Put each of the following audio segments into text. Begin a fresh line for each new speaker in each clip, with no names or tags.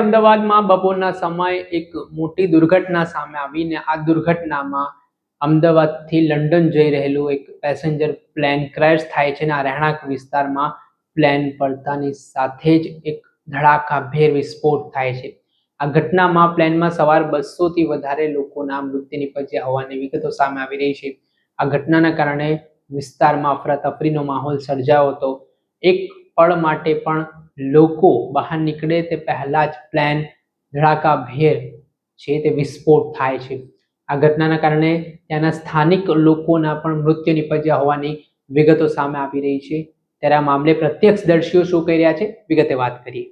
અમદાવાદમાં બપોરના સમયે એક મોટી દુર્ઘટના સામે આવીને આ દુર્ઘટનામાં અમદાવાદથી લંડન જઈ રહેલું એક પેસેન્જર પ્લેન ક્રેશ થાય છે અને આ રહેણાંક વિસ્તારમાં પ્લેન પડતાની સાથે જ એક ધડાકાભેર વિસ્ફોટ થાય છે. આ ઘટનામાં પ્લેનમાં સવાર બસોથી વધારે લોકોના મૃત્યુ નિપજ્યા હોવાની વિગતો સામે આવી રહી છે. આ ઘટનાના કારણે વિસ્તારમાં અફરાતફરીનો માહોલ સર્જાયો હતો. એક પળ માટે પણ લોકો બહાર નીકળે તે પહેલાં જ પ્લેન ધડાકાભેર છે તે વિસ્ફોટ થાય છે. આ ઘટનાના કારણે ત્યાંના સ્થાનિક લોકોના પણ મૃત્યુ નિપજ્યા હોવાની વિગતો સામે આવી રહી છે. ત્યારે આ મામલે પ્રત્યક્ષદર્શીઓ શું કહી રહ્યા છે? વિગતે વાત કરીએ.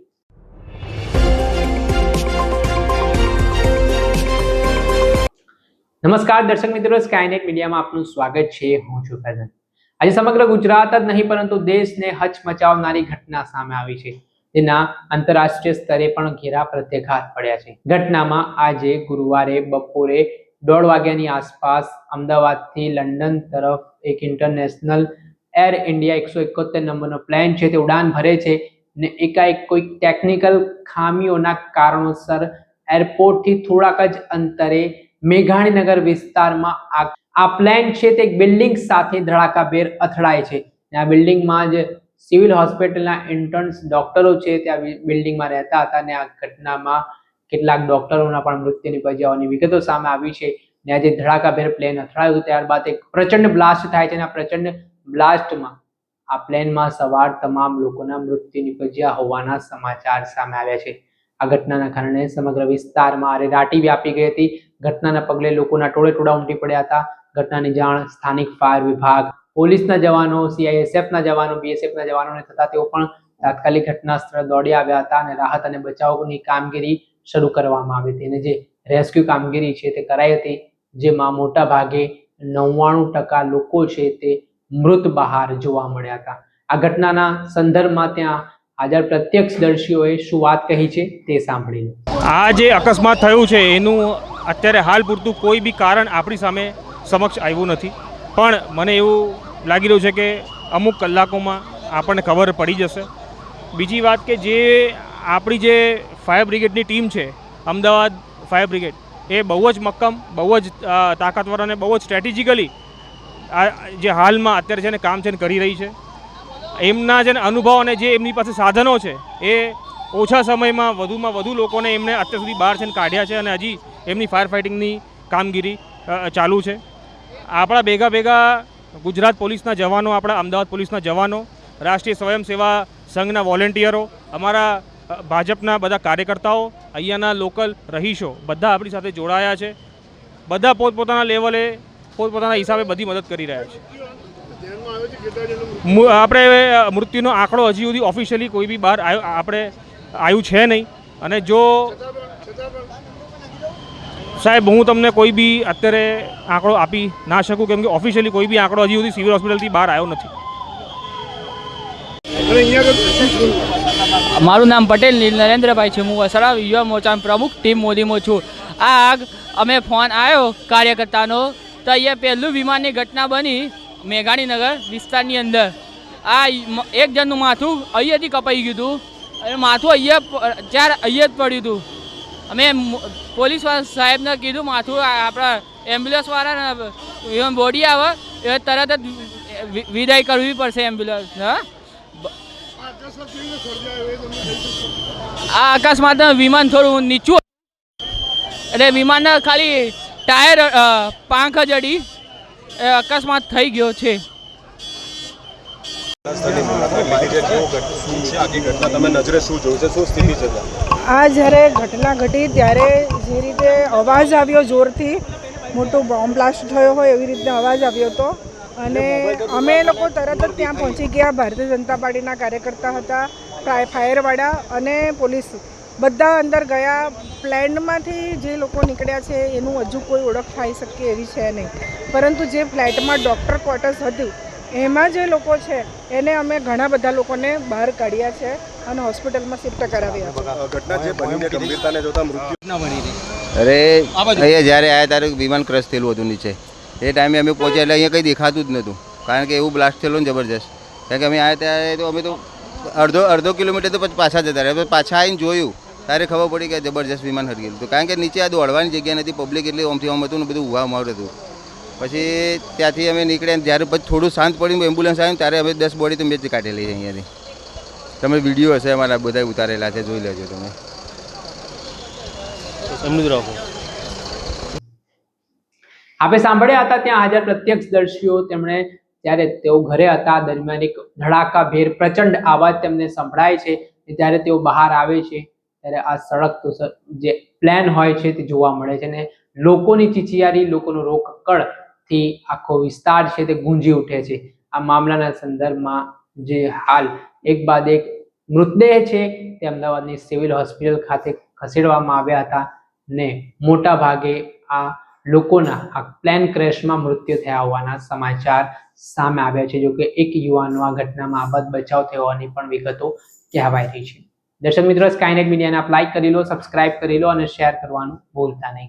નમસ્કાર દર્શક મિત્રો સ્કાયનેટ મીડિયામાં આપનું સ્વાગત છે. હું છું ફૈઝન આજે સમગ્ર ગુજરાત જ નહીં, પરંતુ દેશને હચમચાવનારી ઘટના સામે આવી છે. જેના આંતરરાષ્ટ્રીય સ્તરે પણ ઘેરા પ્રત્યાઘાત પડ્યા છે. ઘટનામાં આજે ગુરુવારે બપોરે દોઢ વાગ્યાની આસપાસ અમદાવાદથી લંડન તરફ એક ઇન્ટરનેશનલ એર ઇન્ડિયા એકસો એકોતેર નંબરનો પ્લેન છે, તે ઉડાન ભરે છે ને એકાએક કોઈક ટેકનિકલ ખામીઓના કારણોસર એરપોર્ટથી થોડાક જ અંતરે મેઘાણીનગર વિસ્તારમાં આ આ પ્લેન છે તે બિલ્ડિંગ સાથે ધડાકાભેર અથડાય છે. આ બિલ્ડિંગમાં જ સિવિલ હોસ્પિટલના ઇન્ટર્ન્સ ડોક્ટરો છે ત્યાં બિલ્ડિંગમાં રહેતા હતા અને આ ઘટનામાં કેટલાક ડોક્ટરોના પણ મૃત્યુ નિપજ્યા વિગતો સામે આવી છે. ને આજે ધડાકાભેર પ્લેન અથડાયું ત્યારબાદ એક પ્રચંડ બ્લાસ્ટ થાય છે અને આ પ્રચંડ બ્લાસ્ટમાં આ પ્લેનમાં સવાર તમામ લોકોના મૃત્યુ નિપજ્યા હોવાના સમાચાર સામે આવ્યા છે. આ ઘટનાના કારણે સમગ્ર વિસ્તારમાં અરેરાટી વ્યાપી ગઈ હતી. ઘટનાના પગલે લોકોના ટોળે ટોળા ઉમટી પડ્યા હતા. ઘટનાની જાણ સ્થાનિક ફાયર વિભાગ, પોલીસના જવાનો સીઆઈએસએફના જવાનો બીએસએફના જવાનોને થતા તેઓ પણ તાત્કાલિક ઘટના સ્થળે દોડી આવ્યા હતા અને રાહત અને બચાવની કામગીરી શરૂ કરવામાં આવી હતી અને જે રેસ્ક્યુ કામગીરી છે તે કરાઈ હતી, જેમાં મોટા ભાગે નવ્વાણું ટકા લોકો છે તે મૃત બહાર જોવા મળ્યા હતા. આ ઘટનાના સંદર્ભમાં ત્યાં હાજર પ્રત્યક્ષદર્શીઓએ શું વાત કહી છે તે સાંભળી
આ જે અકસ્માત થયું છે, એનું અત્યારે હાલ પૂરતું કોઈ બી કારણ આપણી સામે સમક્ષ આવ્યું નથી. પણ મને એવું લાગી રહ્યું છે કે અમુક કલાકોમાં આપણને ખબર પડી જશે. બીજી વાત કે જે આપણી જે ફાયર બ્રિગેડની ટીમ છે, અમદાવાદ ફાયર બ્રિગેડ, એ બહુ જ મક્કમ, બહુ જ તાકાતવર અને બહુ જ સ્ટ્રેટેજિકલી આ જે હાલમાં અત્યારે છે ને કામ છે ને કરી રહી છે, એમના જે અનુભવ અને જે એમની પાસે સાધનો છે, એ ઓછા સમયમાં વધુમાં વધુ લોકોને એમને અત્યાર સુધી બહાર છે કાઢ્યા છે અને હજી એમની ફાયર ફાઇટિંગની કામગીરી ચાલુ છે. આપણા ભેગા ભેગા ગુજરાત પોલીસના જવાનો, આપણા અમદાવાદ પોલીસના જવાનો, રાષ્ટ્રીય સ્વયંસેવા સંઘના વોલેન્ટિયરો, અમારા ભાજપના બધા કાર્યકર્તાઓ, અહીંયાના લોકલ રહીશો, બધા આપણી સાથે જોડાયા છે. બધા પોતપોતાના લેવલે, પોતપોતાના હિસાબે બધી મદદ કરી રહ્યા છે. આપણે મૃત્યુનો આંકડો હજી સુધી ઓફિશિયલી કોઈ બી બહાર આપણે આવ્યું છે નહીં. અને જો સાહેબ હું તમને કોઈ બી અત્યારે આંકડો આપી ના શકું કેમ કે ઓફિશિયલી કોઈ બી આંકડો હજી સુધી સિવિલ હોસ્પિટલથી બહાર આવ્યો નથી.
મારું નામ પટેલ નરેન્દ્રભાઈ છે. હું વસરા યુવા મોરચાનો પ્રમુખ ટીમ મોદીમાં છું. આ આગ અમે ફોન આવ્યો કાર્યકર્તાનો તો અહીંયા પહેલું વિમાનની ઘટના બની મેઘાણીનગર વિસ્તારની અંદર. આ એક જણનું માથું અહીંયાથી કપાઈ ગયું હતું. અને માથું અહીંયા ચાર અહીંયા જ પડ્યું હતું. અમે પોલીસ સાહેબને કીધું માથું આપણા એમ્બ્યુલન્સવાળાને બોડી આવે, એ તરત જ વિદાય કરવી પડશે એમ્બ્યુલન્સ હા આ અકસ્માત વિમાન થોડું નીચું. એટલે વિમાનના ખાલી ટાયર પાંખ જ અડી, એ અકસ્માત થઈ ગયો છે
તમે નજરે શું જોયું છે શું સ્થિતિ છે?
આ જ્યારે ઘટના ઘટી ત્યારે જે રીતે અવાજ આવ્યો જોરથી, મોટો બોમ્બ બ્લાસ્ટ થયો હોય એવી રીતે અવાજ આવ્યો હતો. અને અમે લોકો તરત જ ત્યાં પહોંચી ગયા. ભારતીય જનતા પાર્ટીના કાર્યકર્તા હતા, ફાય- ફાયરવાળા અને પોલીસ. બધા અંદર ગયા. પ્લેનમાંથી જે લોકો નીકળ્યા છે, એનું હજુ કોઈ ઓળખ થઈ શકે એવી છે નહીં. પરંતુ જે ફ્લેટમાં ડૉક્ટર ક્વાર્ટર્સ હતું, એમાં જે લોકો છે, એને અમે ઘણા બધા લોકોને બહાર કાઢ્યા છે. અને હોસ્પિટલમાં શિફ્ટ કરાવ્યા
ઘટના જે બનીને ગંભીરતાને જોતા મૃત્યુ
અરે અહીંયા જ્યારે આવ્યા ત્યારે વિમાન ક્રશ થયેલું હતું નીચે. એ ટાઈમે અમે પહોંચ્યા એટલે અહીંયા કંઈ દેખાતું જ નહોતું. કારણ કે એવું બ્લાસ્ટ થયેલું ને જબરજસ્ત. કારણ કે અમે આવ્યા ત્યારે તો અમે તો અડધો અડધો કિલોમીટર તો પછી પાછા જતા રહ્યા. પછી પાછા આવીને જોયું. તારે ખબર પડી કે જબરજસ્ત વિમાન હરગેલું હતું. કારણ કે નીચે આ દોડવાની જગ્યા નથી. પબ્લિક એટલી ઓમથી ઓમ હતું ને બધું ઊભા માર હતું. પછી ત્યાંથી અમે નીકળ્યા જ્યારે પછી થોડું શાંત પડ્યું એમ્બ્યુલન્સ આવ્યું ત્યારે અમે દસ બોડી તો મેં જ કાઢેલી છે અહીંયાથી. તમે વીડિયો હશે અમારા બધા ઉતારેલા છે જોઈ લેજો તમે.
સમૃદ્ધ રાખો.
આપણે સાંભળ્યા હતા ત્યાં હાજર પ્રત્યક્ષદર્શીઓ તેમણે જ્યારે તેઓ ઘરે હતા દરમિયાન એક ધડાકાભેર પ્રચંડ અવાજ તેમને સંભળાય છે ત્યારે તેઓ બહાર આવે છે ત્યારે આ સડક જે પ્લેન હોય છે તે જોવા મળે છે અને લોકોની ચીચિયારી લોકોનો રોકકળથી આખો વિસ્તાર છે તે ગુંજી ઉઠે છે. આ મામલાના સંદર્ભમાં જે હાલ એક બાદ એક મૃતદેહ છે તે અમદાવાદની સિવિલ હોસ્પિટલ ખાતે ખસેડવામાં આવ્યા હતા ને મોટા ભાગે આ લોકોના આ પ્લેન ક્રેશમાં મૃત્યુ થયા હોવાના સમાચાર સામે આવ્યા છે જો કે એક યુવાનનો આ ઘટનામાં આબાદ બચાવ થયો હોવાની પણ વિગતો કહેવાય રહી છે. દર્શક મિત્રો સ્કાયનેટ મીડિયાને આપ લાઇક કરી લો સબસ્ક્રાઇબ કરી લો અને શેર કરવાનું ભૂલતા નહીં.